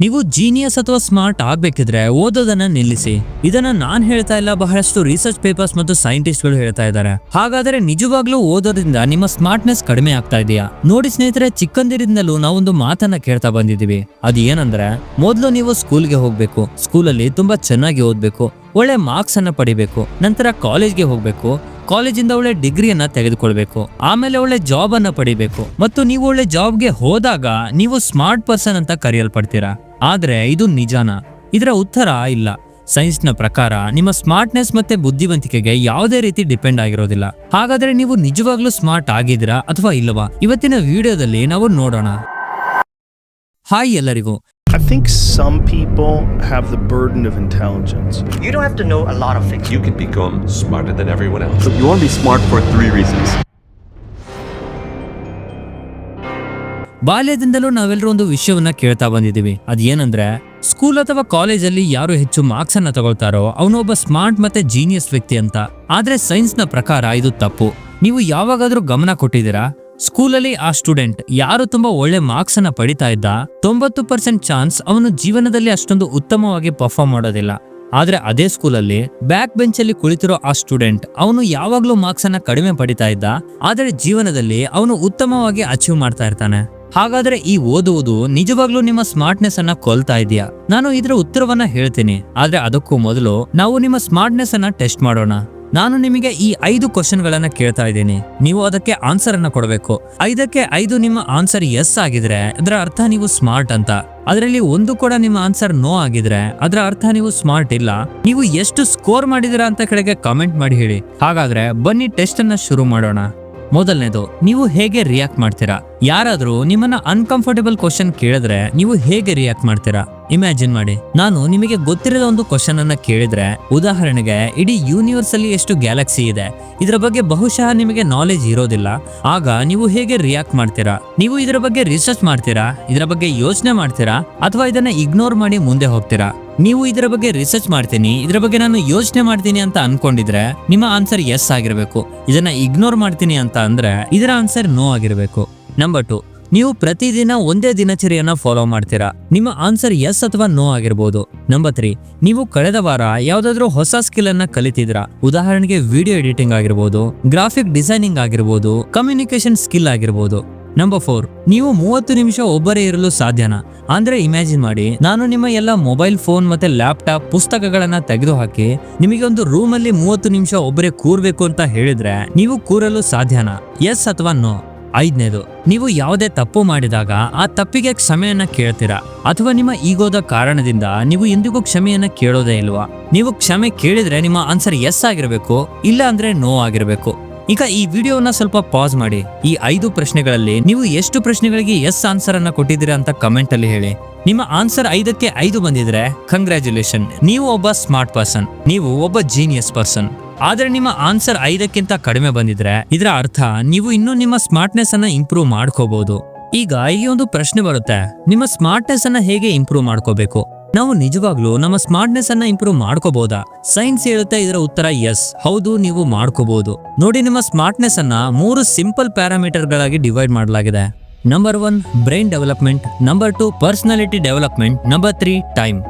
ನೀವು ಜೀನಿಯಸ್ ಅಥವಾ ಸ್ಮಾರ್ಟ್ ಆಗಬೇಕಿದ್ರೆ ಓದೋದನ್ನ ನಿಲ್ಲಿಸಿ. ಇದನ್ನ ನಾನು ಹೇಳ್ತಾ ಇಲ್ಲ, ಬಹಳಷ್ಟು ರಿಸರ್ಚ್ ಪೇಪರ್ಸ್ ಮತ್ತು ಸೈಂಟಿಸ್ಟ್ಗಳು ಹೇಳ್ತಾ ಇದ್ದಾರೆ. ಹಾಗಾದ್ರೆ ನಿಜವಾಗ್ಲೂ ಓದೋದ್ರಿಂದ ನಿಮ್ಮ ಸ್ಮಾರ್ಟ್ನೆಸ್ ಕಡಿಮೆ ಆಗ್ತಾ ಇದೆಯಾ? ನೋಡಿ ಸ್ನೇಹಿತರೆ, ಚಿಕ್ಕಂದಿರಿಂದಲೂ ನಾವೊಂದು ಮಾತನ್ನ ಕೇಳ್ತಾ ಬಂದಿದೀವಿ ಅದು ಏನಂದ್ರೆ ಮೊದಲು ನೀವು ಸ್ಕೂಲ್ಗೆ ಹೋಗ್ಬೇಕು. ಸ್ಕೂಲಲ್ಲಿ ತುಂಬಾ ಚೆನ್ನಾಗಿ ಓದ್ಬೇಕು. ಒಳ್ಳೆ ಮಾರ್ಕ್ಸ್ ಅನ್ನ ಪಡಿಬೇಕು. ನಂತರ ಕಾಲೇಜ್ಗೆ ಹೋಗ್ಬೇಕು. ಕಾಲೇಜಿಂದ ಒಳ್ಳೆ ಡಿಗ್ರಿಯನ್ನ ತೆಗೆದುಕೊಳ್ಬೇಕು. ಆಮೇಲೆ ಒಳ್ಳೆ ಜಾಬ್ ಅನ್ನ ಪಡಿಬೇಕು. ಮತ್ತು ನೀವು ಒಳ್ಳೆ ಜಾಬ್ಗೆ ಹೋದಾಗ ನೀವು ಸ್ಮಾರ್ಟ್ ಪರ್ಸನ್ ಅಂತ ಕರೆಯಲ್ಪಡ್ತೀರಾ? ಆದ್ರೆ ಇದು ನಿಜಾನ ಇದರ ಉತ್ತರ ಇಲ್ಲ ಸೈನ್ಸ್ನ ಪ್ರಕಾರ ನಿಮ್ಮ ಸ್ಮಾರ್ಟ್ನೆಸ್ ಮತ್ತೆ ಬುದ್ಧಿವಂತಿಕೆಗೆ ಯಾವುದೇ ರೀತಿ ಡಿಪೆಂಡ್ ಆಗಿರೋದಿಲ್ಲ ಹಾಗಾದ್ರೆ ನೀವು ನಿಜವಾಗ್ಲೂ ಸ್ಮಾರ್ಟ್ ಆಗಿದ್ದೀರಾ ಅಥವಾ ಇಲ್ಲವಾ ಇವತ್ತಿನ ವಿಡಿಯೋದಲ್ಲಿ ನಾವು ನೋಡೋಣ ಹಾಯ್ ಎಲ್ಲರಿಗೂ I think some people have the burden of intelligence. You don't have to know a lot of things. You can become smarter than everyone else. So you want to be smart for three reasons. ಬಾಲ್ಯದಿಂದಲೂ ನಾವೆಲ್ಲರೂ ಒಂದು ವಿಷಯವನ್ನ ಕೇಳ್ತಾ ಬಂದಿದ್ದೀವಿ. ಅದೇನಂದ್ರೆ, school ಅಥವಾ ಕಾಲೇಜಲ್ಲಿ ಯಾರು ಹೆಚ್ಚು ಮಾರ್ಕ್ಸ್ ಅನ್ನ ತಗೊಳ್ತಾರೋ ಅವನೊಬ್ಬ ಸ್ಮಾರ್ಟ್ ಮತ್ತೆ ಜೀನಿಯಸ್ ವ್ಯಕ್ತಿ ಅಂತ. ಆದ್ರೆ ಸೈನ್ಸ್ನ ಪ್ರಕಾರ ಇದು ತಪ್ಪು. ನೀವು ಯಾವಾಗಾದ್ರೂ ಗಮನ ಕೊಟ್ಟಿದ್ದೀರಾ? ಸ್ಕೂಲಲ್ಲಿ ಆ ಸ್ಟೂಡೆಂಟ್ ಯಾರು ತುಂಬಾ ಒಳ್ಳೆ ಮಾರ್ಕ್ಸ್ ಅನ್ನ ಪಡಿತಾ ಇದ್ದ, ತೊಂಬತ್ತು ಪರ್ಸೆಂಟ್ ಚಾನ್ಸ್ ಅವನು ಜೀವನದಲ್ಲಿ ಅಷ್ಟೊಂದು ಉತ್ತಮವಾಗಿ ಪರ್ಫಾರ್ಮ್ ಮಾಡೋದಿಲ್ಲ. ಆದ್ರೆ ಅದೇ ಸ್ಕೂಲಲ್ಲಿ ಬ್ಯಾಕ್ ಬೆಂಚ್ ಅಲ್ಲಿ ಕುಳಿತಿರೋ ಆ ಸ್ಟೂಡೆಂಟ್ ಅವನು ಯಾವಾಗ್ಲೂ ಮಾರ್ಕ್ಸ್ ಅನ್ನ ಕಡಿಮೆ ಪಡಿತಾ ಇದ್ದ, ಆದ್ರೆ ಜೀವನದಲ್ಲಿ ಅವನು ಉತ್ತಮವಾಗಿ ಅಚೀವ್ ಮಾಡ್ತಾ ಇರ್ತಾನೆ. ಹಾಗಾದ್ರೆ ಈ ಓದುವುದು ನಿಜವಾಗ್ಲೂ ನಿಮ್ಮ ಸ್ಮಾರ್ಟ್ನೆಸ್ ಅನ್ನ ಕೊಲ್ತಾ ಇದೆಯಾ? ನಾನು ಇದರ ಉತ್ತರವನ್ನ ಹೇಳ್ತೀನಿ. ಆದ್ರೆ ಅದಕ್ಕೂ ಮೊದಲು ನಾವು ನಿಮ್ಮ ಸ್ಮಾರ್ಟ್ನೆಸ್ ಅನ್ನ ಟೆಸ್ಟ್ ಮಾಡೋಣ. ನಾನು ನಿಮಗೆ ಈ ಐದು ಕ್ವಶನ್ ಗಳನ್ನ ಕೇಳ್ತಾ ಇದ್ದೀನಿ. ನೀವು ಅದಕ್ಕೆ ಆನ್ಸರ್ ಅನ್ನ ಕೊಡಬೇಕು. ಐದಕ್ಕೆ ಐದು ನಿಮ್ಮ ಆನ್ಸರ್ ಎಸ್ ಆಗಿದ್ರೆ ಅದರ ಅರ್ಥ ನೀವು ಸ್ಮಾರ್ಟ್ ಅಂತ. ಅದರಲ್ಲಿ ಒಂದು ಕೂಡ ನಿಮ್ಮ ಆನ್ಸರ್ ನೋ ಆಗಿದ್ರೆ ಅದರ ಅರ್ಥ ನೀವು ಸ್ಮಾರ್ಟ್ ಇಲ್ಲ. ನೀವು ಎಷ್ಟು ಸ್ಕೋರ್ ಮಾಡಿದಿರಾ ಅಂತ ಕಡೆಗೆ ಕಾಮೆಂಟ್ ಮಾಡಿ ಹೇಳಿ. ಹಾಗಾದ್ರೆ ಬನ್ನಿ ಟೆಸ್ಟ್ ಅನ್ನ ಶುರು ಮಾಡೋಣ. ಮೊದಲನೇದು ನೀವು ಹೇಗೆ ರಿಯಾಕ್ಟ್ ಮಾಡ್ತೀರಾ? ಯಾರಾದರೂ ನಿಮ್ಮನ್ನ ಅನ್ಕಂಫರ್ಟೇಬಲ್ ಕ್ವಶನ್ ಕೇಳಿದ್ರೆ ನೀವು ಹೇಗೆ ರಿಯಾಕ್ಟ್ ಮಾಡ್ತೀರಾ? ಇಮ್ಯಾಜಿನ್ ಮಾಡಿ. ನಾನು ನಿಮಗೆ ಗೊತ್ತಿರದ ಒಂದು ಕ್ವಶನ್ ಅನ್ನ ಕೇಳಿದ್ರೆ, ಉದಾಹರಣೆಗೆ ಇಡೀ ಯೂನಿವರ್ಸ್ ಅಲ್ಲಿ ಎಷ್ಟು ಗ್ಯಾಲಕ್ಸಿ ಇದೆ? ಇದರ ಬಗ್ಗೆ ಬಹುಶಃ ನಿಮಗೆ ನಾಲೆಜ್ ಇರೋದಿಲ್ಲ. ಆಗ ನೀವು ಹೇಗೆ ರಿಯಾಕ್ಟ್ ಮಾಡ್ತೀರಾ? ನೀವು ಇದರ ಬಗ್ಗೆ ರಿಸರ್ಚ್ ಮಾಡ್ತೀರಾ? ಇದರ ಬಗ್ಗೆ ಯೋಚನೆ ಮಾಡ್ತೀರಾ? ಅಥವಾ ಇದನ್ನ ಇಗ್ನೋರ್ ಮಾಡಿ ಮುಂದೆ ಹೋಗ್ತೀರಾ? ನೀವು ಇದರ ಬಗ್ಗೆ ರಿಸರ್ಚ್ ಮಾಡ್ತೀನಿ, ಇದರ ಬಗ್ಗೆ ನಾನು ಯೋಚನೆ ಮಾಡ್ತೀನಿ ಅಂತ ಅನ್ಕೊಂಡಿದ್ರೆ ನಿಮ್ಮ ಆನ್ಸರ್ ಎಸ್ ಆಗಿರಬೇಕು. ಇದನ್ನ ಇಗ್ನೋರ್ ಮಾಡ್ತೀನಿ ಅಂತ ಅಂದ್ರೆ, ಇದರ ಆನ್ಸರ್ ನೋ ಆಗಿರಬೇಕು. ನಂಬರ್ ಟು ನೀವು ಪ್ರತಿದಿನ ಒಂದೇ ದಿನಚರಿಯನ್ನ ಫಾಲೋ ಮಾಡ್ತೀರಾ? ನಿಮ್ಮ ಆನ್ಸರ್ ಎಸ್ ಅಥವಾ ನೋ ಆಗಿರ್ಬೋದು. ನಂಬರ್ ತ್ರೀ ನೀವು ಕಳೆದ ವಾರ ಯಾವ್ದಾದ್ರು ಹೊಸ ಸ್ಕಿಲ್ ಅನ್ನ ಕಲಿತಿದ್ರಾ ಉದಾಹರಣೆಗೆ ವಿಡಿಯೋ ಎಡಿಟಿಂಗ್ ಆಗಿರ್ಬೋದು ಗ್ರಾಫಿಕ್ ಡಿಸೈನಿಂಗ್ ಆಗಿರ್ಬೋದು ಕಮ್ಯುನಿಕೇಶನ್ ಸ್ಕಿಲ್ ಆಗಿರ್ಬೋದು. ನಂಬರ್ ಫೋರ್ ನೀವು ಮೂವತ್ತು ನಿಮಿಷ ಒಬ್ಬರೇ ಇರಲು ಸಾಧ್ಯನಾ? ಅಂದ್ರೆ ಇಮ್ಯಾಜಿನ್ ಮಾಡಿ, ನಾನು ನಿಮ್ಮ ಎಲ್ಲ ಮೊಬೈಲ್ ಫೋನ್ ಮತ್ತೆ ಲ್ಯಾಪ್ಟಾಪ್ ಪುಸ್ತಕಗಳನ್ನ ತೆಗೆದುಹಾಕಿ, ನಿಮಗೆ ಒಂದು ರೂಮ್ ಅಲ್ಲಿ ಮೂವತ್ತು ನಿಮಿಷ ಒಬ್ಬರೇ ಕೂರ್ಬೇಕು ಅಂತ ಹೇಳಿದ್ರೆ, ನೀವು ಕೂರಲು ಸಾಧ್ಯನಾ? ಎಸ್ ಅಥವಾ ನೋ ಐದನೇದು, ನೀವು ಯಾವುದೇ ತಪ್ಪು ಮಾಡಿದಾಗ ಆ ತಪ್ಪಿಗೆ ಕ್ಷಮೆಯನ್ನ ಕೇಳ್ತೀರಾ? ಅಥವಾ ನಿಮ್ಮ ಈಗೋದ ಕಾರಣದಿಂದ ನೀವು ಎಂದಿಗೂ ಕ್ಷಮೆಯನ್ನ ಕೇಳೋದೇ ಇಲ್ವಾ? ನೀವು ಕ್ಷಮೆ ಕೇಳಿದ್ರೆ ನಿಮ್ಮ ಆನ್ಸರ್ ಎಸ್ ಆಗಿರಬೇಕು, ಇಲ್ಲ ಅಂದ್ರೆ ನೋ ಆಗಿರಬೇಕು. ಈಗ ಈ ವಿಡಿಯೋನ ಸ್ವಲ್ಪ ಪಾಸ್ ಮಾಡಿ. ಈ ಐದು ಪ್ರಶ್ನೆಗಳಲ್ಲಿ ನೀವು ಎಷ್ಟು ಪ್ರಶ್ನೆಗಳಿಗೆ ಎಸ್ ಆನ್ಸರ್ ಅನ್ನ ಕೊಟ್ಟಿದ್ದೀರಾ ಅಂತ ಕಮೆಂಟ್ ಅಲ್ಲಿ ಹೇಳಿ. ನಿಮ್ಮ ಆನ್ಸರ್ ಐದಕ್ಕೆ ಐದು ಬಂದಿದ್ರೆ ಕಂಗ್ರ್ಯಾಚುಲೇಷನ್ ನೀವು ಒಬ್ಬ ಸ್ಮಾರ್ಟ್ ಪರ್ಸನ್ ನೀವು ಒಬ್ಬ ಜೀನಿಯಸ್ ಪರ್ಸನ್ ಆದ್ರೆ ನಿಮ್ಮ ಆನ್ಸರ್ ಐದಕ್ಕಿಂತ ಕಡಿಮೆ ಬಂದಿದ್ರೆ ಇದರ ಅರ್ಥ ನೀವು ಇನ್ನೂ ನಿಮ್ಮ ಸ್ಮಾರ್ಟ್ನೆಸ್ ಅನ್ನ ಇಂಪ್ರೂವ್ ಮಾಡ್ಕೋಬಹುದು ಈಗ ಈ ಒಂದು ಪ್ರಶ್ನೆ ಬರುತ್ತೆ. ನಿಮ್ಮ ಸ್ಮಾರ್ಟ್ನೆಸ್ ಅನ್ನ ಹೇಗೆ ಇಂಪ್ರೂವ್ ಮಾಡ್ಕೋಬೇಕು? ನಾವು ನಿಜವಾಗ್ಲೂ ನಮ್ಮ ಸ್ಮಾರ್ಟ್ನೆಸ್ ಅನ್ನ ಇಂಪ್ರೂವ್ ಮಾಡ್ಕೋಬಹುದಾ ಸೈನ್ಸ್ ಹೇಳುತ್ತೆ, ಇದರ ಉತ್ತರ ಎಸ್ ಹೌದು, ನೀವು ಮಾಡ್ಕೋಬಹುದು ನೋಡಿ, ನಿಮ್ಮ ಸ್ಮಾರ್ಟ್ನೆಸ್ ಅನ್ನ ಮೂರು ಸಿಂಪಲ್ ಪ್ಯಾರಾಮೀಟರ್ ಗಳಾಗಿ ಡಿವೈಡ್ ಮಾಡಲಾಗಿದೆ. Number one brain development number two personality development number three time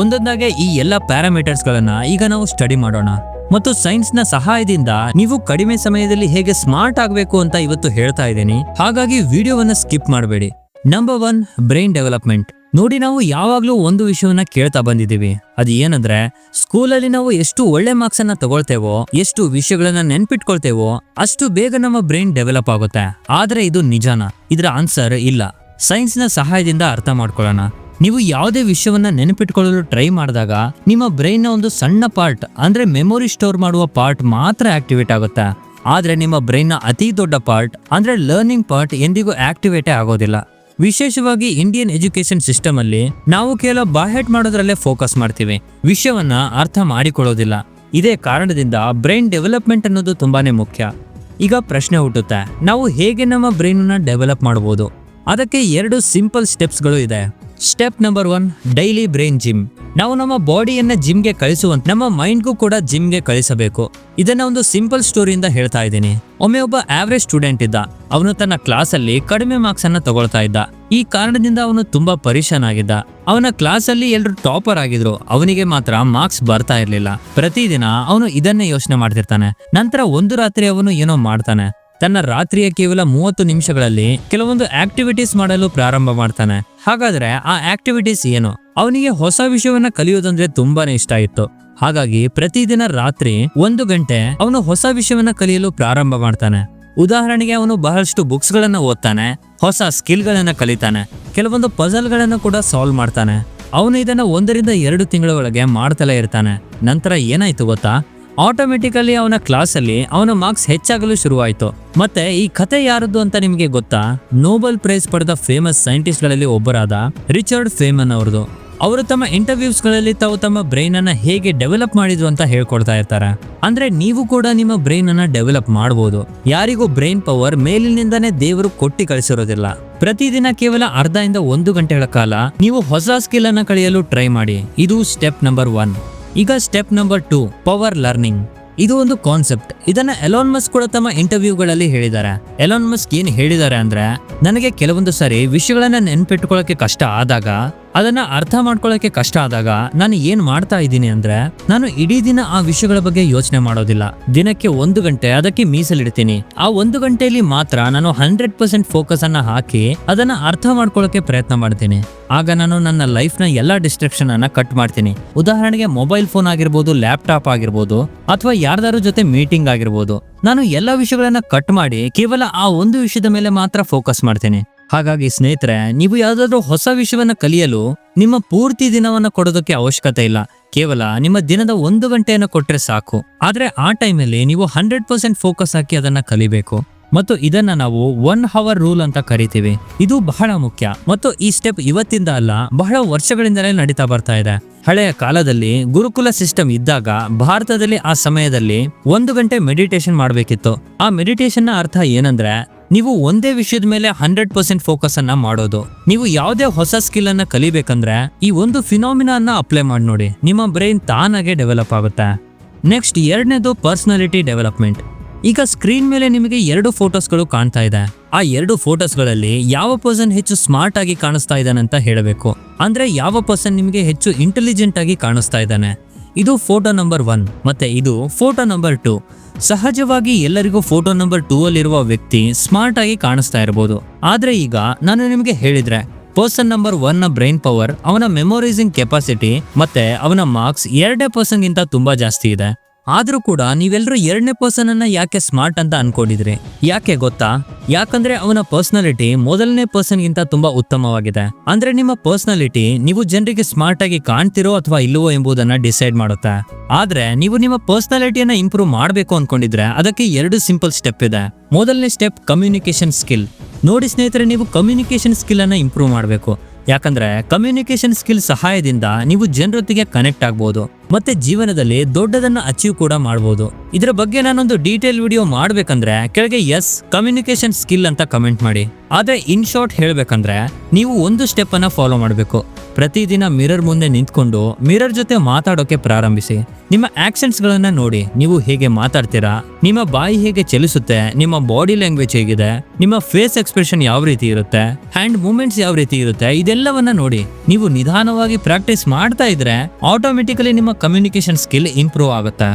ಒಂದೊಂದಾಗೆ ಈ ಎಲ್ಲ ಪ್ಯಾರಾಮೀಟರ್ಸ್ ಗಳನ್ನ ಈಗ ನಾವು ಸ್ಟಡಿ ಮಾಡೋಣ. ಮತ್ತು ಸೈನ್ಸ್ನ ಸಹಾಯದಿಂದ ನೀವು ಕಡಿಮೆ ಸಮಯದಲ್ಲಿ ಹೇಗೆ ಸ್ಮಾರ್ಟ್ ಆಗಬೇಕು ಅಂತ ಇವತ್ತು ಹೇಳ್ತಾ ಇದ್ದೀನಿ. ಹಾಗಾಗಿ ವಿಡಿಯೋವನ್ನ ಸ್ಕಿಪ್ ಮಾಡಬೇಡಿ. ನಂಬರ್ ಒನ್ ಬ್ರೈನ್ ಡೆವಲಪ್ಮೆಂಟ್ ನೋಡಿ, ನಾವು ಯಾವಾಗ್ಲೂ ಒಂದು ವಿಷಯವನ್ನ ಕೇಳ್ತಾ ಬಂದಿದ್ದೀವಿ. ಅದು ಏನಂದ್ರೆ, ಸ್ಕೂಲಲ್ಲಿ ನಾವು ಎಷ್ಟು ಒಳ್ಳೆ ಮಾರ್ಕ್ಸ್ ಅನ್ನ ತಗೊಳ್ತೇವೋ, ಎಷ್ಟು ವಿಷಯಗಳನ್ನ ನೆನ್ಪಿಟ್ಕೊಳ್ತೇವೋ, ಅಷ್ಟು ಬೇಗ ನಮ್ಮ ಬ್ರೈನ್ ಡೆವಲಪ್ ಆಗುತ್ತೆ. ಆದ್ರೆ ಇದು ನಿಜಾನ? ಇದರ ಆನ್ಸರ್ ಇಲ್ಲ. ಸೈನ್ಸ್ನ ಸಹಾಯದಿಂದ ಅರ್ಥ ಮಾಡ್ಕೊಳ್ಳೋಣ. ನೀವು ಯಾವುದೇ ವಿಷಯವನ್ನ ನೆನಪಿಟ್ಕೊಳ್ಳಲು ಟ್ರೈ ಮಾಡಿದಾಗ ನಿಮ್ಮ ಬ್ರೈನ್ನ ಒಂದು ಸಣ್ಣ ಪಾರ್ಟ್ ಅಂದ್ರೆ ಮೆಮೊರಿ ಸ್ಟೋರ್ ಮಾಡುವ ಪಾರ್ಟ್ ಮಾತ್ರ ಆಕ್ಟಿವೇಟ್ ಆಗುತ್ತೆ. ಆದ್ರೆ ನಿಮ್ಮ ಬ್ರೈನ್ನ ಅತಿ ದೊಡ್ಡ ಪಾರ್ಟ್ ಅಂದ್ರೆ ಲರ್ನಿಂಗ್ ಪಾರ್ಟ್ ಎಂದಿಗೂ ಆಕ್ಟಿವೇಟೇ ಆಗೋದಿಲ್ಲ. ವಿಶೇಷವಾಗಿ ಇಂಡಿಯನ್ ಎಜುಕೇಶನ್ ಸಿಸ್ಟಮ್ ಅಲ್ಲಿ ನಾವು ಕೇವಲ ಬಾಹೆಟ್ ಮಾಡೋದ್ರಲ್ಲೇ ಫೋಕಸ್ ಮಾಡ್ತೀವಿ. ವಿಷಯವನ್ನ ಅರ್ಥ ಮಾಡಿಕೊಳ್ಳೋದಿಲ್ಲ. ಇದೇ ಕಾರಣದಿಂದ ಬ್ರೈನ್ ಡೆವಲಪ್ಮೆಂಟ್ ಅನ್ನೋದು ತುಂಬಾನೇ ಮುಖ್ಯ. ಈಗ ಪ್ರಶ್ನೆ ಹುಟ್ಟುತ್ತೆ. ನಾವು ಹೇಗೆ ನಮ್ಮ ಬ್ರೈನ್ ಡೆವಲಪ್ ಮಾಡಬಹುದು ಅದಕ್ಕೆ ಎರಡು ಸಿಂಪಲ್ ಸ್ಟೆಪ್ಸ್ಗಳು ಇದೆ. Step number one daily brain gym ನಾವು ನಮ್ಮ ಬಾಡಿಯನ್ನ ಜಿಮ್ಗೆ ಕಳಿಸುವಂತ, ನಮ್ಮ ಮೈಂಡ್ಗೂ ಕೂಡ ಜಿಮ್ಗೆ ಕಳಿಸಬೇಕು. ಇದನ್ನ ಒಂದು ಸಿಂಪಲ್ ಸ್ಟೋರಿಯಿಂದ ಹೇಳ್ತಾ ಇದ್ದೀನಿ. ಒಮ್ಮೆ ಒಬ್ಬ ಆವರೇಜ್ ಸ್ಟೂಡೆಂಟ್ ಇದ್ದ. ಅವನು ತನ್ನ ಕ್ಲಾಸ್ ಅಲ್ಲಿ ಕಡಿಮೆ ಮಾರ್ಕ್ಸ್ ಅನ್ನ ತಗೊಳ್ತಾ ಇದ್ದ. ಈ ಕಾರಣದಿಂದ ಅವನು ತುಂಬಾ ಪರಿಶಾನ್ ಆಗಿದ್ದ ಅವನ ಕ್ಲಾಸ್ ಅಲ್ಲಿ ಎಲ್ರು ಟಾಪರ್ ಆಗಿದ್ರು. ಅವನಿಗೆ ಮಾತ್ರ ಮಾರ್ಕ್ಸ್ ಬರ್ತಾ ಇರ್ಲಿಲ್ಲ. ಪ್ರತಿದಿನ ಅವನು ಇದನ್ನೇ ಯೋಚನೆ ಮಾಡ್ತಿರ್ತಾನೆ. ನಂತರ ಒಂದು ರಾತ್ರಿ ಅವನು ಏನೋ ಮಾಡ್ತಾನೆ. ತನ್ನ ರಾತ್ರಿಯ ಕೇವಲ ಮೂವತ್ತು ನಿಮಿಷಗಳಲ್ಲಿ ಕೆಲವೊಂದು ಆಕ್ಟಿವಿಟೀಸ್ ಮಾಡಲು ಪ್ರಾರಂಭ ಮಾಡ್ತಾನೆ. ಹಾಗಾದ್ರೆ ಆ ಆಕ್ಟಿವಿಟೀಸ್ ಏನು? ಅವನಿಗೆ ಹೊಸ ವಿಷಯವನ್ನ ಕಲಿಯೋದಂದ್ರೆ ತುಂಬಾನೇ ಇಷ್ಟ ಇತ್ತು. ಹಾಗಾಗಿ ಪ್ರತಿದಿನ ರಾತ್ರಿ ಒಂದು ಗಂಟೆ ಅವನು ಹೊಸ ವಿಷಯವನ್ನ ಕಲಿಯಲು ಪ್ರಾರಂಭ ಮಾಡ್ತಾನೆ. ಉದಾಹರಣೆಗೆ ಅವನು ಬಹಳಷ್ಟು ಬುಕ್ಸ್ ಗಳನ್ನ ಓದ್ತಾನೆ, ಹೊಸ ಸ್ಕಿಲ್ ಗಳನ್ನ ಕಲಿತಾನೆ, ಕೆಲವೊಂದು ಪಜಲ್ ಗಳನ್ನ ಕೂಡ ಸಾಲ್ವ್ ಮಾಡ್ತಾನೆ. ಅವನು ಇದನ್ನ ಒಂದರಿಂದ ಎರಡು ತಿಂಗಳ ಒಳಗೆ ಮಾಡ್ತಲೇ ಇರ್ತಾನೆ. ನಂತರ ಏನಾಯ್ತು ಗೊತ್ತಾ? ಆಟೋಮೆಟಿಕಲಿ ಅವನ ಕ್ಲಾಸಲ್ಲಿ ಅವನ ಮಾರ್ಕ್ಸ್ ಹೆಚ್ಚಾಗಲು ಶುರುವಾಯಿತು. ಮತ್ತೆ ಈ ಕತೆ ಯಾರದ್ದು ಅಂತ ನಿಮಗೆ ಗೊತ್ತಾ? ನೋಬೆಲ್ ಪ್ರೈಸ್ ಪಡೆದ ಫೇಮಸ್ ಸೈಂಟಿಸ್ಟ್ಗಳಲ್ಲಿ ಒಬ್ಬರಾದ ರಿಚರ್ಡ್ ಫೇಮನ್ ಅವರದು ಅವರು ತಮ್ಮ ಇಂಟರ್ವ್ಯೂಸ್ಗಳಲ್ಲಿ ತಾವು ತಮ್ಮ ಬ್ರೈನ್ ಅನ್ನ ಹೇಗೆ ಡೆವಲಪ್ ಮಾಡಿದ್ರು ಅಂತ ಹೇಳ್ಕೊಡ್ತಾ ಇರ್ತಾರೆ. ಅಂದ್ರೆ ನೀವು ಕೂಡ ನಿಮ್ಮ ಬ್ರೈನ್ ಅನ್ನ ಡೆವಲಪ್ ಮಾಡಬಹುದು ಯಾರಿಗೂ ಬ್ರೈನ್ ಪವರ್ ಮೇಲಿನಿಂದಾನೇ ದೇವರು ಕೊಟ್ಟಿ ಕಳಿಸಿರೋದಿಲ್ಲ. ಪ್ರತಿದಿನ ಕೇವಲ ಅರ್ಧ ಇಂದ ಒಂದು ಗಂಟೆಗಳ ಕಾಲ ನೀವು ಹೊಸ ಸ್ಕಿಲ್ ಅನ್ನ ಕಳೆಯಲು ಟ್ರೈ ಮಾಡಿ. ಇದು ಸ್ಟೆಪ್ ನಂಬರ್ ಒನ್ ಈಗ step number two, power learning. ಇದು ಒಂದು ಕಾನ್ಸೆಪ್ಟ್. ಇದನ್ನ ಎಲಾನ್ ಮಸ್ಕ್ ಕೂಡ ತಮ್ಮ ಇಂಟರ್ವ್ಯೂಗಳಲ್ಲಿ ಹೇಳಿದ್ದಾರೆ ಎಲಾನ್ ಮಸ್ಕ್ ಏನ್ ಹೇಳಿದ್ದಾರೆ ಅಂದ್ರೆ, ನನಗೆ ಕೆಲವೊಂದು ಸಾರಿ ವಿಷಯಗಳನ್ನ ನೆನ್ಪಿಟ್ಕೊಳ್ಳೋಕೆ ಕಷ್ಟ ಆದಾಗ ಅದನ್ನ ಅರ್ಥ ಮಾಡ್ಕೊಳ್ಳೋಕೆ ಕಷ್ಟ ಆದಾಗ ನಾನು ಏನ್ ಮಾಡ್ತಾ ಇದ್ದೀನಿ ಅಂದ್ರೆ ನಾನು ಇಡೀ ದಿನ ಆ ವಿಷಯಗಳ ಬಗ್ಗೆ ಯೋಚನೆ ಮಾಡೋದಿಲ್ಲ. ದಿನಕ್ಕೆ ಒಂದು ಗಂಟೆ ಅದಕ್ಕೆ ಮೀಸಲಿಡ್ತೀನಿ. ಆ ಒಂದು ಗಂಟೆಯಲ್ಲಿ ಮಾತ್ರ ನಾನು ಹಂಡ್ರೆಡ್ ಪರ್ಸೆಂಟ್ ಫೋಕಸ್ ಹಾಕಿ ಅದನ್ನ ಅರ್ಥ ಮಾಡ್ಕೊಳ್ಳೋಕೆ ಪ್ರಯತ್ನ ಮಾಡ್ತೀನಿ. ಆಗ ನಾನು ನನ್ನ ಲೈಫ್ನ ಎಲ್ಲಾ ಡಿಸ್ಟ್ರಾಕ್ಷನ್ ಅನ್ನ ಕಟ್ ಮಾಡ್ತೀನಿ. ಉದಾಹರಣೆಗೆ ಮೊಬೈಲ್ ಫೋನ್ ಆಗಿರ್ಬೋದು, ಲ್ಯಾಪ್ಟಾಪ್ ಆಗಿರ್ಬೋದು, ಅಥವಾ ಯಾರ್ದಾರು ಜೊತೆ ಮೀಟಿಂಗ್ ಆಗಿರ್ಬೋದು. ನಾನು ಎಲ್ಲ ವಿಷಯಗಳನ್ನ ಕಟ್ ಮಾಡಿ ಕೇವಲ ಆ ಒಂದು ವಿಷಯದ ಮೇಲೆ ಮಾತ್ರ ಫೋಕಸ್ ಮಾಡ್ತೀನಿ. ಹಾಗಾಗಿ ಸ್ನೇಹಿತರೆ, ನೀವು ಯಾವುದಾದ್ರೂ ಹೊಸ ವಿಷಯವನ್ನ ಕಲಿಯಲು ನಿಮ್ಮ ಪೂರ್ತಿ ದಿನವನ್ನ ಕೊಡೋದಕ್ಕೆ ಅವಶ್ಯಕತೆ ಇಲ್ಲ. ಕೇವಲ ನಿಮ್ಮ ದಿನದ ಒಂದು ಗಂಟೆಯನ್ನು ಕೊಟ್ಟರೆ ಸಾಕು. ಆದರೆ ಆ ಟೈಮಲ್ಲಿ ನೀವು ಹಂಡ್ರೆಡ್ ಪರ್ಸೆಂಟ್ ಫೋಕಸ್ ಹಾಕಿ ಅದನ್ನ ಕಲಿಬೇಕು. ಮತ್ತು ಇದನ್ನ ನಾವು ಒನ್ ಹವರ್ ರೂಲ್ ಅಂತ ಕರಿತೀವಿ. ಇದು ಬಹಳ ಮುಖ್ಯ. ಮತ್ತು ಈ ಸ್ಟೆಪ್ ಇವತ್ತಿಂದ ಅಲ್ಲ, ಬಹಳ ವರ್ಷಗಳಿಂದಲೇ ನಡೀತಾ ಬರ್ತಾ ಇದೆ. ಹಳೆಯ ಕಾಲದಲ್ಲಿ ಗುರುಕುಲ ಸಿಸ್ಟಮ್ ಇದ್ದಾಗ ಭಾರತದಲ್ಲಿ ಆ ಸಮಯದಲ್ಲಿ ಒಂದು ಗಂಟೆ ಮೆಡಿಟೇಷನ್ ಮಾಡಬೇಕಿತ್ತು. ಆ ಮೆಡಿಟೇಷನ್ನ ಅರ್ಥ ಏನಂದ್ರೆ ನೀವು ಒಂದೇ ವಿಷಯದ ಮೇಲೆ ಹಂಡ್ರೆಡ್ ಪರ್ಸೆಂಟ್ ಫೋಕಸ್ ಅನ್ನ ಮಾಡೋದು. ನೀವು ಯಾವುದೇ ಹೊಸ ಸ್ಕಿಲ್ ಅನ್ನ ಕಲಿಬೇಕಂದ್ರೆ ಈ ಒಂದು ಫಿನಾಮಿನ ಅನ್ನ ಅಪ್ಲೈ ಮಾಡಿ ನೋಡಿ. ನಿಮ್ಮ ಬ್ರೈನ್ ತಾನಾಗೆ ಡೆವಲಪ್ ಆಗುತ್ತೆ. ನೆಕ್ಸ್ಟ್ ಎರಡನೇದು ಪರ್ಸನಾಲಿಟಿ ಡೆವಲಪ್ಮೆಂಟ್ ಈಗ ಸ್ಕ್ರೀನ್ ಮೇಲೆ ನಿಮಗೆ ಎರಡು ಫೋಟೋಸ್ಗಳು ಕಾಣ್ತಾ ಇದೆ. ಆ ಎರಡು ಫೋಟೋಸ್ಗಳಲ್ಲಿ ಯಾವ ಪರ್ಸನ್ ಹೆಚ್ಚು ಸ್ಮಾರ್ಟ್ ಆಗಿ ಕಾಣಿಸ್ತಾ ಇದ್ದಾನೆ ಅಂತ ಹೇಳಬೇಕು. ಅಂದ್ರೆ ಯಾವ ಪರ್ಸನ್ ನಿಮಗೆ ಹೆಚ್ಚು ಇಂಟೆಲಿಜೆಂಟ್ ಆಗಿ ಕಾಣಿಸ್ತಾ ಇದ್ದಾನೆ. ಇದು ಫೋಟೋ ನಂಬರ್ ಒನ್ ಮತ್ತೆ ಇದು ಫೋಟೋ ನಂಬರ್ ಟು ಸಹಜವಾಗಿ ಎಲ್ಲರಿಗೂ ಫೋಟೋ ನಂಬರ್ ಟೂ ಅಲ್ಲಿರುವ ವ್ಯಕ್ತಿ ಸ್ಮಾರ್ಟ್ ಆಗಿ ಕಾಣಿಸ್ತಾ ಇರಬಹುದು ಆದ್ರೆ ಈಗ ನಾನು ನಿಮಗೆ ಹೇಳಿದ್ರೆ ಪರ್ಸನ್ ನಂಬರ್ ಒನ್ನ ಬ್ರೈನ್ ಪವರ್ ಅವನ ಮೆಮೊರೈಸಿಂಗ್ ಕೆಪಾಸಿಟಿ ಮತ್ತೆ ಅವನ ಮಾರ್ಕ್ಸ್ ಎರಡೇ ಪರ್ಸನ್ ಗಿಂತ ತುಂಬಾ ಜಾಸ್ತಿ ಇದೆ. ಆದ್ರೂ ಕೂಡ ನೀವೆಲ್ಲರೂ ಎರಡನೇ ಪರ್ಸನ್ ಅನ್ನ ಯಾಕೆ ಸ್ಮಾರ್ಟ್ ಅಂತ ಅನ್ಕೊಂಡಿದ್ರಿ? ಯಾಕೆ ಗೊತ್ತಾ? ಯಾಕಂದ್ರೆ ಅವನ ಪರ್ಸನಾಲಿಟಿ ಮೊದಲನೇ ಪರ್ಸನ್ ಗಿಂತ ತುಂಬಾ ಉತ್ತಮವಾಗಿದೆ. ಅಂದ್ರೆ ನಿಮ್ಮ ಪರ್ಸನಾಲಿಟಿ ನೀವು ಜನರಿಗೆ ಸ್ಮಾರ್ಟ್ ಆಗಿ ಕಾಣ್ತಿರೋ ಅಥವಾ ಇಲ್ಲವೋ ಎಂಬುದನ್ನ ಡಿಸೈಡ್ ಮಾಡುತ್ತೆ. ಆದ್ರೆ ನೀವು ನಿಮ್ಮ ಪರ್ಸನಾಲಿಟಿಯನ್ನ ಇಂಪ್ರೂವ್ ಮಾಡಬೇಕು ಅನ್ಕೊಂಡಿದ್ರೆ ಅದಕ್ಕೆ ಎರಡು ಸಿಂಪಲ್ ಸ್ಟೆಪ್ ಇದೆ. ಮೊದಲನೇ ಸ್ಟೆಪ್ ಕಮ್ಯುನಿಕೇಶನ್ ಸ್ಕಿಲ್ ನೋಡಿ ಸ್ನೇಹಿತರೆ, ನೀವು ಕಮ್ಯುನಿಕೇಶನ್ ಸ್ಕಿಲ್ ಅನ್ನ ಇಂಪ್ರೂವ್ ಮಾಡಬೇಕು. ಯಾಕಂದ್ರೆ ಕಮ್ಯುನಿಕೇಶನ್ ಸ್ಕಿಲ್ ಸಹಾಯದಿಂದ ನೀವು ಜನರೊತ್ತಿಗೆ ಕನೆಕ್ಟ್ ಆಗ್ಬೋದು. ಮತ್ತೆ ಜೀವನದಲ್ಲಿ ದೊಡ್ಡದನ್ನು ಅಚೀವ್ ಕೂಡ ಮಾಡ್ಬೋದು. ಇದರ ಬಗ್ಗೆ ನಾನೊಂದು ಡೀಟೇಲ್ ವಿಡಿಯೋ ಮಾಡ್ಬೇಕಂದ್ರೆ ಕೆಳಗೆ ಎಸ್ ಕಮ್ಯುನಿಕೇಶನ್ ಸ್ಕಿಲ್ ಅಂತ ಕಮೆಂಟ್ ಮಾಡಿ. ಆದ್ರೆ ಇನ್ ಶಾರ್ಟ್ ಹೇಳ್ಬೇಕಂದ್ರೆ ನೀವು ಒಂದು ಸ್ಟೆಪ್ ಅನ್ನ ಫಾಲೋ ಮಾಡಬೇಕು. ಪ್ರತಿದಿನ ಮಿರರ್ ಮುಂದೆ ನಿಂತ್ಕೊಂಡು ಮಿರರ್ ಜೊತೆ ಮಾತಾಡೋಕೆ ಪ್ರಾರಂಭಿಸಿ. ನಿಮ್ಮ ಆಕ್ಷನ್ಸ್ ಗಳನ್ನ ನೋಡಿ ನೀವು ಹೇಗೆ ಮಾತಾಡ್ತೀರಾ, ನಿಮ್ಮ ಬಾಯಿ ಹೇಗೆ ಚಲಿಸುತ್ತೆ, ನಿಮ್ಮ ಬಾಡಿ ಲ್ಯಾಂಗ್ವೇಜ್ ಹೇಗಿದೆ, ನಿಮ್ಮ ಫೇಸ್ ಎಕ್ಸ್ಪ್ರೆಷನ್ ಯಾವ ರೀತಿ ಇರುತ್ತೆ ಹ್ಯಾಂಡ್ ಮೂವ್ಮೆಂಟ್ಸ್ ಯಾವ ರೀತಿ ಇರುತ್ತೆ, ಇದೆಲ್ಲವನ್ನ ನೋಡಿ ನೀವು ನಿಧಾನವಾಗಿ ಪ್ರಾಕ್ಟೀಸ್ ಮಾಡ್ತಾ ಇದ್ರೆ ಆಟೋಮೆಟಿಕಲಿ ನಿಮ್ಮ ಕಮ್ಯುನಿಕೇಶನ್ ಸ್ಕಿಲ್ ಇಂಪ್ರೂವ್ ಆಗುತ್ತೆ.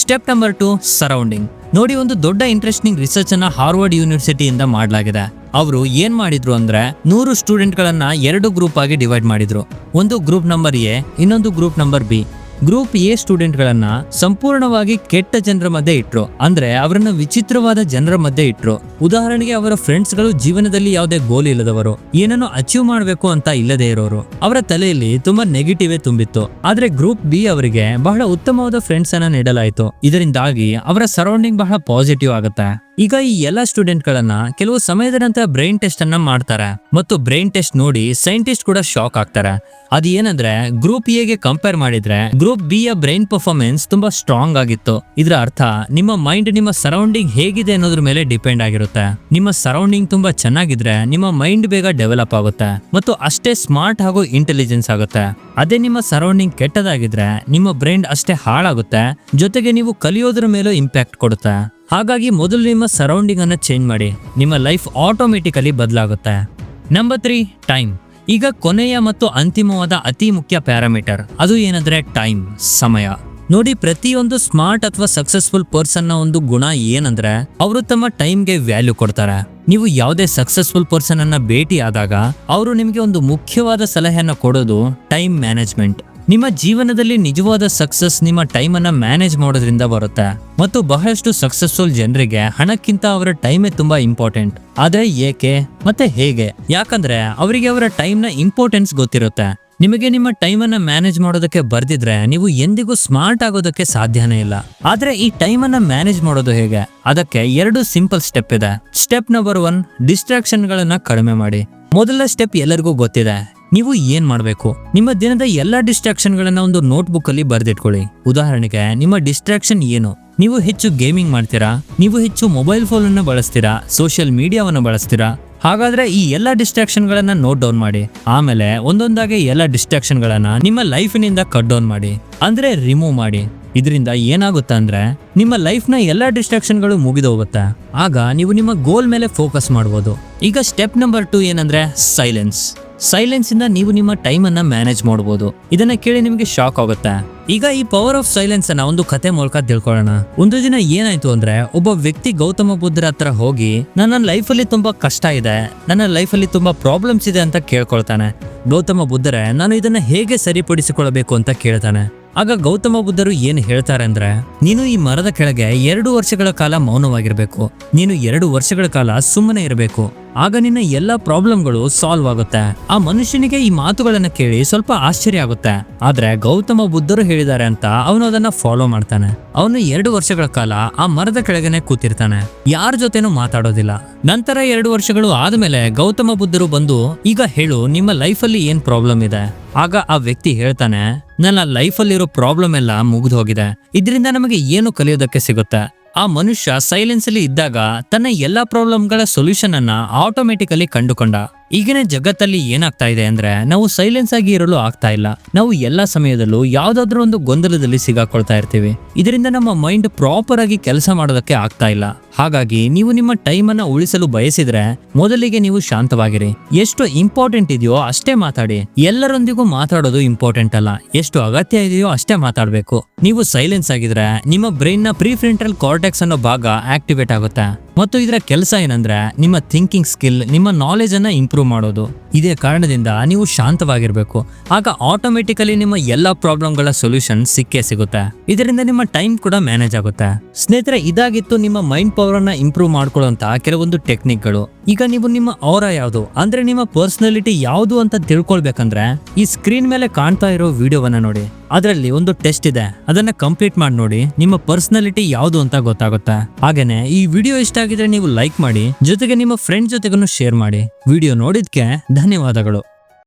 ಸ್ಟೆಪ್ ನಂಬರ್ ಟು ಸರೌಂಡಿಂಗ್ ನೋಡಿ, ಒಂದು ದೊಡ್ಡ ಇಂಟ್ರೆಸ್ಟಿಂಗ್ ರಿಸರ್ಚ್ ಅನ್ನ ಹಾರ್ವರ್ಡ್ ಯೂನಿವರ್ಸಿಟಿಯಿಂದ ಮಾಡಲಾಗಿದೆ. ಅವರು ಏನ್ ಮಾಡಿದ್ರು ಅಂದ್ರೆ ನೂರು ಸ್ಟೂಡೆಂಟ್ ಗಳನ್ನ ಎರಡು ಗ್ರೂಪ್ ಆಗಿ ಡಿವೈಡ್ ಮಾಡಿದ್ರು. ಒಂದು ಗ್ರೂಪ್ ನಂಬರ್ ಎ ಇನ್ನೊಂದು group number B group A student ಗಳನ್ನ ಸಂಪೂರ್ಣವಾಗಿ ಕೆಟ್ಟ ಜನರ ಮಧ್ಯೆ ಇಟ್ರು. ಅಂದ್ರೆ ಅವರನ್ನ ವಿಚಿತ್ರವಾದ ಜನರ ಮಧ್ಯೆ ಇಟ್ರು. ಉದಾಹರಣೆಗೆ ಅವರ ಫ್ರೆಂಡ್ಸ್ಗಳು ಜೀವನದಲ್ಲಿ ಯಾವುದೇ ಗೋಲ್ ಇಲ್ಲದವರು, ಏನನ್ನು ಅಚೀವ್ ಮಾಡಬೇಕು ಅಂತ ಇಲ್ಲದೆ ಇರೋರು. ಅವರ ತಲೆಯಲ್ಲಿ ತುಂಬಾ ನೆಗೆಟಿವ್ ತುಂಬಿತ್ತು. ಆದ್ರೆ ಗ್ರೂಪ್ ಬಿ ಅವರಿಗೆ ಬಹಳ ಉತ್ತಮವಾದ ಫ್ರೆಂಡ್ಸ್ ಅನ್ನ ನೀಡಲಾಯಿತು. ಇದರಿಂದಾಗಿ ಅವರ ಸರೌಂಡಿಂಗ್ ಬಹಳ ಪಾಸಿಟಿವ್ ಆಗುತ್ತೆ. ಈಗ ಈ ಎಲ್ಲ ಸ್ಟೂಡೆಂಟ್ ಗಳನ್ನ ಕೆಲವು ಸಮಯದ ನಂತರ ಬ್ರೈನ್ ಟೆಸ್ಟ್ ಅನ್ನ ಮಾಡ್ತಾರೆ. ಮತ್ತು ಬ್ರೈನ್ ಟೆಸ್ಟ್ ನೋಡಿ ಸೈಂಟಿಸ್ಟ್ ಕೂಡ ಶಾಕ್ ಆಗ್ತಾರೆ. ಅದು ಏನಂದ್ರೆ ಗ್ರೂಪ್ ಎ ಗೆ ಕಂಪೇರ್ ಮಾಡಿದ್ರೆ ಗ್ರೂಪ್ ಬಿ ಯ ಬ್ರೈನ್ ಪರ್ಫಾರ್ಮೆನ್ಸ್ ತುಂಬಾ ಸ್ಟ್ರಾಂಗ್ ಆಗಿತ್ತು. ಇದರ ಅರ್ಥ ನಿಮ್ಮ ಮೈಂಡ್ ನಿಮ್ಮ ಸರೌಂಡಿಂಗ್ ಹೇಗಿದೆ ಅನ್ನೋದ್ರ ಮೇಲೆ ಡಿಪೆಂಡ್ ಆಗಿರುತ್ತೆ. ನಿಮ್ಮ ಸರೌಂಡಿಂಗ್ ತುಂಬಾ ಚೆನ್ನಾಗಿದ್ರೆ ನಿಮ್ಮ ಮೈಂಡ್ ಬೇಗ ಡೆವಲಪ್ ಆಗುತ್ತೆ. ಮತ್ತು ಅಷ್ಟೇ ಸ್ಮಾರ್ಟ್ ಹಾಗೂ ಇಂಟೆಲಿಜೆನ್ಸ್ ಆಗುತ್ತೆ. ಅದೇ ನಿಮ್ಮ ಸರೌಂಡಿಂಗ್ ಕೆಟ್ಟದಾಗಿದ್ರೆ ನಿಮ್ಮ ಬ್ರೈನ್ ಅಷ್ಟೇ ಹಾಳಾಗುತ್ತೆ. ಜೊತೆಗೆ ನೀವು ಕಲಿಯೋದ್ರ ಮೇಲೂ ಇಂಪ್ಯಾಕ್ಟ್ ಕೊಡುತ್ತೆ. ಹಾಗಾಗಿ ಮೊದಲು ನಿಮ್ಮ ಸರೌಂಡಿಂಗ್ ಅನ್ನ ಚೇಂಜ್ ಮಾಡಿ. ನಿಮ್ಮ ಲೈಫ್ ಆಟೋಮೆಟಿಕಲಿ ಬದಲಾಗುತ್ತೆ. ನಂಬರ್ ತ್ರೀ ಟೈಮ್ ಈಗ ಕೊನೆಯ ಮತ್ತು ಅಂತಿಮವಾದ ಅತಿ ಮುಖ್ಯ ಪ್ಯಾರಾಮೀಟರ್ ಅದು ಏನಂದ್ರೆ ಟೈಮ್ ಸಮಯ. ನೋಡಿ, ಪ್ರತಿಯೊಂದು ಸ್ಮಾರ್ಟ್ ಅಥವಾ ಸಕ್ಸಸ್ಫುಲ್ ಪರ್ಸನ್ನ ಒಂದು ಗುಣ ಏನಂದ್ರೆ, ಅವರು ತಮ್ಮ ಟೈಮ್ಗೆ ವ್ಯಾಲ್ಯೂ ಕೊಡ್ತಾರೆ. ನೀವು ಯಾವುದೇ ಸಕ್ಸಸ್ಫುಲ್ ಪರ್ಸನ್ ಅನ್ನ ಭೇಟಿ ಆದಾಗ ಅವರು ನಿಮಗೆ ಒಂದು ಮುಖ್ಯವಾದ ಸಲಹೆಯನ್ನು ಕೊಡೋದು ಟೈಮ್ ಮ್ಯಾನೇಜ್ಮೆಂಟ್ ನಿಮ್ಮ ಜೀವನದಲ್ಲಿ ನಿಜವಾದ ಸಕ್ಸಸ್ ನಿಮ್ಮ ಟೈಮ್ ಅನ್ನ ಮ್ಯಾನೇಜ್ ಮಾಡೋದ್ರಿಂದ ಬರುತ್ತೆ. ಮತ್ತು ಬಹಳಷ್ಟು ಸಕ್ಸಸ್ಫುಲ್ ಜನರಿಗೆ ಹಣಕ್ಕಿಂತ ಅವರ ಟೈಮೇ ತುಂಬಾ ಇಂಪಾರ್ಟೆಂಟ್ ಆದ್ರೆ ಏಕೆ? ಮತ್ತೆ ಹೇಗೆ? ಯಾಕಂದ್ರೆ ಅವರಿಗೆ ಅವರ ಟೈಮ್ನ ಇಂಪಾರ್ಟೆನ್ಸ್ ಗೊತ್ತಿರುತ್ತೆ. ನಿಮಗೆ ನಿಮ್ಮ ಟೈಮ್ ಅನ್ನ ಮ್ಯಾನೇಜ್ ಮಾಡೋದಕ್ಕೆ ಬರ್ದಿದ್ರೆ ನೀವು ಎಂದಿಗೂ ಸ್ಮಾರ್ಟ್ ಆಗೋದಕ್ಕೆ ಸಾಧ್ಯನೇ ಇಲ್ಲ. ಆದ್ರೆ ಈ ಟೈಮ್ ಅನ್ನ ಮ್ಯಾನೇಜ್ ಮಾಡೋದು ಹೇಗೆ? ಅದಕ್ಕೆ ಎರಡು ಸಿಂಪಲ್ ಸ್ಟೆಪ್ ಇದೆ. ಸ್ಟೆಪ್ ನಂಬರ್ ಒನ್ ಡಿಸ್ಟ್ರಾಕ್ಷನ್ ಗಳನ್ನ ಕಡಿಮೆ ಮಾಡಿ. ಮೊದಲ ಸ್ಟೆಪ್ ಎಲ್ಲರಿಗೂ ಗೊತ್ತಿದೆ. ನೀವು ಏನ್ ಮಾಡಬೇಕು? ನಿಮ್ಮ ದಿನದ ಎಲ್ಲಾ ಡಿಸ್ಟ್ರಾಕ್ಷನ್ ಗಳನ್ನ ಒಂದು ನೋಟ್ಬುಕ್ ಅಲ್ಲಿ ಬರೆದಿಟ್ಕೊಳ್ಳಿ. ಉದಾಹರಣೆಗೆ, ನಿಮ್ಮ ಡಿಸ್ಟ್ರಾಕ್ಷನ್ ಏನು? ನೀವು ಹೆಚ್ಚು ಗೇಮಿಂಗ್ ಮಾಡ್ತೀರಾ? ನೀವು ಹೆಚ್ಚು ಮೊಬೈಲ್ ಫೋನ್ ಅನ್ನು ಬಳಸ್ತೀರಾ? ಸೋಷಿಯಲ್ ಮೀಡಿಯಾವನ್ನು ಬಳಸ್ತೀರಾ? ಹಾಗಾದ್ರೆ ಈ ಎಲ್ಲ ಡಿಸ್ಟ್ರಾಕ್ಷನ್ ಗಳನ್ನ ನೋಟ್ ಡೌನ್ ಮಾಡಿ. ಆಮೇಲೆ ಒಂದೊಂದಾಗಿ ಎಲ್ಲ ಡಿಸ್ಟ್ರಾಕ್ಷನ್ ಗಳನ್ನ ನಿಮ್ಮ ಲೈಫಿನಿಂದ ಕಟ್ ಡೌನ್ ಮಾಡಿ. ಅಂದ್ರೆ ರಿಮೂವ್ ಮಾಡಿ. ಇದರಿಂದ ಏನಾಗುತ್ತೆ ಅಂದ್ರೆ, ನಿಮ್ಮ ಲೈಫ್ನ ಎಲ್ಲ ಡಿಸ್ಟ್ರಾಕ್ಷನ್ಗಳು ಮುಗಿದು ಹೋಗುತ್ತೆ. ಆಗ ನೀವು ನಿಮ್ಮ ಗೋಲ್ ಮೇಲೆ ಫೋಕಸ್ ಮಾಡಬಹುದು ಈಗ ಸ್ಟೆಪ್ ನಂಬರ್ ಟೂ ಏನಂದ್ರೆ ಸೈಲೆನ್ಸ್ ಸೈಲೆನ್ಸ್ ಇಂದ ನೀವು ನಿಮ್ಮ ಟೈಮ್ ಅನ್ನ ಮ್ಯಾನೇಜ್ ಮಾಡಬಹುದು ಇದನ್ನ ಕೇಳಿ ನಿಮಗೆ ಶಾಕ್ ಆಗುತ್ತೆ. ಈಗ ಈ ಪವರ್ ಆಫ್ ಸೈಲೆನ್ಸ್ ಅನ್ನ ಒಂದು ಕತೆ ಮೂಲಕ ತಿಳ್ಕೊಳ್ಳೋಣ. ಒಂದು ದಿನ ಏನಾಯ್ತು ಅಂದ್ರೆ, ಒಬ್ಬ ವ್ಯಕ್ತಿ ಗೌತಮ ಬುದ್ಧರ ಹತ್ರ ಹೋಗಿ, ನನ್ನ ಲೈಫ್ ಅಲ್ಲಿ ತುಂಬಾ ಕಷ್ಟ ಇದೆ, ನನ್ನ ಲೈಫ್ ಅಲ್ಲಿ ತುಂಬಾ ಪ್ರಾಬ್ಲಮ್ಸ್ ಇದೆ ಅಂತ ಕೇಳ್ಕೊಳ್ತಾನೆ. ಗೌತಮ ಬುದ್ಧರೇ, ನಾನು ಇದನ್ನ ಹೇಗೆ ಸರಿಪಡಿಸಿಕೊಳ್ಳಬೇಕು ಅಂತ ಕೇಳ್ತಾನೆ. ಆಗ ಗೌತಮ ಬುದ್ಧರು ಏನು ಹೇಳ್ತಾರೆ ಅಂದ್ರೆ, ನೀನು ಈ ಮರದ ಕೆಳಗೆ ಎರಡು ವರ್ಷಗಳ ಕಾಲ ಮೌನವಾಗಿರ್ಬೇಕು. ನೀನು ಎರಡು ವರ್ಷಗಳ ಕಾಲ ಸುಮ್ಮನೆ ಇರಬೇಕು. ಆಗ ನಿನ್ನ ಎಲ್ಲ ಪ್ರಾಬ್ಲಮ್ಗಳು ಸಾಲ್ವ್ ಆಗುತ್ತೆ. ಆ ಮನುಷ್ಯನಿಗೆ ಈ ಮಾತುಗಳನ್ನ ಕೇಳಿ ಸ್ವಲ್ಪ ಆಶ್ಚರ್ಯ ಆಗುತ್ತೆ. ಆದ್ರೆ ಗೌತಮ ಬುದ್ಧರು ಹೇಳಿದ್ದಾರೆ ಅಂತ ಅವನು ಅದನ್ನ ಫಾಲೋ ಮಾಡ್ತಾನೆ. ಅವನು ಎರಡು ವರ್ಷಗಳ ಕಾಲ ಆ ಮರದ ಕೆಳಗನೆ ಕೂತಿರ್ತಾನೆ. ಯಾರ ಜೊತೆನೂ ಮಾತಾಡೋದಿಲ್ಲ. ನಂತರ ಎರಡು ವರ್ಷಗಳು ಆದ್ಮೇಲೆ ಗೌತಮ ಬುದ್ಧರು ಬಂದು, ಈಗ ಹೇಳು, ನಿಮ್ಮ ಲೈಫಲ್ಲಿ ಏನ್ ಪ್ರಾಬ್ಲಮ್ ಇದೆ? ಆಗ ಆ ವ್ಯಕ್ತಿ ಹೇಳ್ತಾನೆ, ನನ್ನ ಲೈಫಲ್ಲಿರೋ ಪ್ರಾಬ್ಲಮ್ ಎಲ್ಲ ಮುಗಿದು ಹೋಗಿದೆ ಇದರಿಂದ ನಮಗೆ ಏನು ಕಲಿಯೋದಕ್ಕೆ ಸಿಗುತ್ತೆ? ಆ ಮನುಷ್ಯ ಸೈಲೆನ್ಸ್ ಅಲ್ಲಿ ಇದ್ದಾಗ ತನ್ನ ಎಲ್ಲಾ ಪ್ರಾಬ್ಲಮ್ಗಳ ಸೊಲ್ಯೂಷನ್ ಅನ್ನ ಆಟೋಮೆಟಿಕಲಿ ಕಂಡುಕೊಂಡ. ಈಗಿನ ಜಗತ್ತಲ್ಲಿ ಏನಾಗ್ತಾ ಇದೆ ಅಂದ್ರೆ ನಾವು ಸೈಲೆನ್ಸ್ ಆಗಿ ಇರಲು ಆಗ್ತಾ ಇಲ್ಲ. ನಾವು ಎಲ್ಲಾ ಸಮಯದಲ್ಲೂ ಯಾವ್ದಾದ್ರೂ ಒಂದು ಗೊಂದಲದಲ್ಲಿ ಸಿಗಾಕೊಳ್ತಾ ಇರ್ತೀವಿ. ಇದರಿಂದ ನಮ್ಮ ಮೈಂಡ್ ಪ್ರಾಪರ್ ಆಗಿ ಕೆಲಸ ಮಾಡೋದಕ್ಕೆ ಆಗ್ತಾ ಇಲ್ಲ. ಹಾಗಾಗಿ ನೀವು ನಿಮ್ಮ ಟೈಮ್ ಅನ್ನ ಉಳಿಸಲು ಬಯಸಿದ್ರೆ ಮೊದಲಿಗೆ ನೀವು ಶಾಂತವಾಗಿರಿ. ಎಷ್ಟು ಇಂಪಾರ್ಟೆಂಟ್ ಇದೆಯೋ ಅಷ್ಟೇ ಮಾತಾಡಿ. ಎಲ್ಲರೊಂದಿಗೂ ಮಾತಾಡೋದು ಇಂಪಾರ್ಟೆಂಟ್ ಅಲ್ಲ. ಎಷ್ಟು ಅಗತ್ಯ ಇದೆಯೋ ಅಷ್ಟೇ ಮಾತಾಡಬೇಕು. ನೀವು ಸೈಲೆನ್ಸ್ ಆಗಿದ್ರೆ ನಿಮ್ಮ ಬ್ರೈನ್ನ ಪ್ರೀಫ್ರಂಟಲ್ ಕಾರ್ಟೆಕ್ಸ್ ಅನ್ನೋ ಭಾಗ ಆಕ್ಟಿವೇಟ್ ಆಗುತ್ತೆ. ಮತ್ತು ಇದರ ಕೆಲಸ ಏನಂದ್ರೆ ನಿಮ್ಮ ಥಿಂಕಿಂಗ್ ಸ್ಕಿಲ್, ನಿಮ್ಮ ನಾಲೆಜ್ ಅನ್ನ ಇಂಪ್ರೂವ್ ಮಾಡೋದು. ಇದೇ ಕಾರಣದಿಂದ ನೀವು ಶಾಂತವಾಗಿರ್ಬೇಕು. ಆಗ ಆಟೋಮೆಟಿಕಲಿ ನಿಮ್ಮ ಎಲ್ಲಾ ಪ್ರಾಬ್ಲಮ್ಗಳ ಸೊಲ್ಯೂಷನ್ ಸಿಕ್ಕೇ ಸಿಗುತ್ತೆ. ಇದರಿಂದ ನಿಮ್ಮ ಟೈಮ್ ಕೂಡ ಮ್ಯಾನೇಜ್ ಆಗುತ್ತೆ. ಸ್ನೇಹಿತರೆ, ಇದಾಗಿತ್ತು ನಿಮ್ಮ ಮೈಂಡ್ ಪವರ್ ಅನ್ನ ಇಂಪ್ರೂವ್ ಮಾಡ್ಕೊಳ್ಳುವಂತ ಕೆಲವೊಂದು ಟೆಕ್ನಿಕ್ಗಳು ಈಗ ನೀವು ನಿಮ್ಮ ಅವರ ಯಾವುದು? ಅಂದ್ರೆ ನಿಮ್ಮ ಪರ್ಸನಾಲಿಟಿ ಯಾವುದು ಅಂತ ತಿಳ್ಕೊಳ್ಬೇಕಂದ್ರೆ, ಈ ಸ್ಕ್ರೀನ್ ಮೇಲೆ ಕಾಣ್ತಾ ಇರೋ ವಿಡಿಯೋವನ್ನ ನೋಡಿ. ಅದರಲ್ಲಿ ಒಂದು ಟೆಸ್ಟ್ ಇದೆ. ಅದನ್ನ ಕಂಪ್ಲೀಟ್ ಮಾಡಿ ನೋಡಿ, ನಿಮ್ಮ ಪರ್ಸನಾಲಿಟಿ ಯಾವುದು ಅಂತ ಗೊತ್ತಾಗುತ್ತೆ. ಹಾಗೇನೆ, ಈ ವಿಡಿಯೋ ಇಷ್ಟ ಆಗಿದ್ರೆ ನೀವು ಲೈಕ್ ಮಾಡಿ, ಜೊತೆಗೆ ನಿಮ್ಮ ಫ್ರೆಂಡ್ ಜೊತೆಗೂ ಶೇರ್ ಮಾಡಿ. ವಿಡಿಯೋ ನೋಡಿದ್ಕೆ ಧನ್ಯವಾದಗಳು.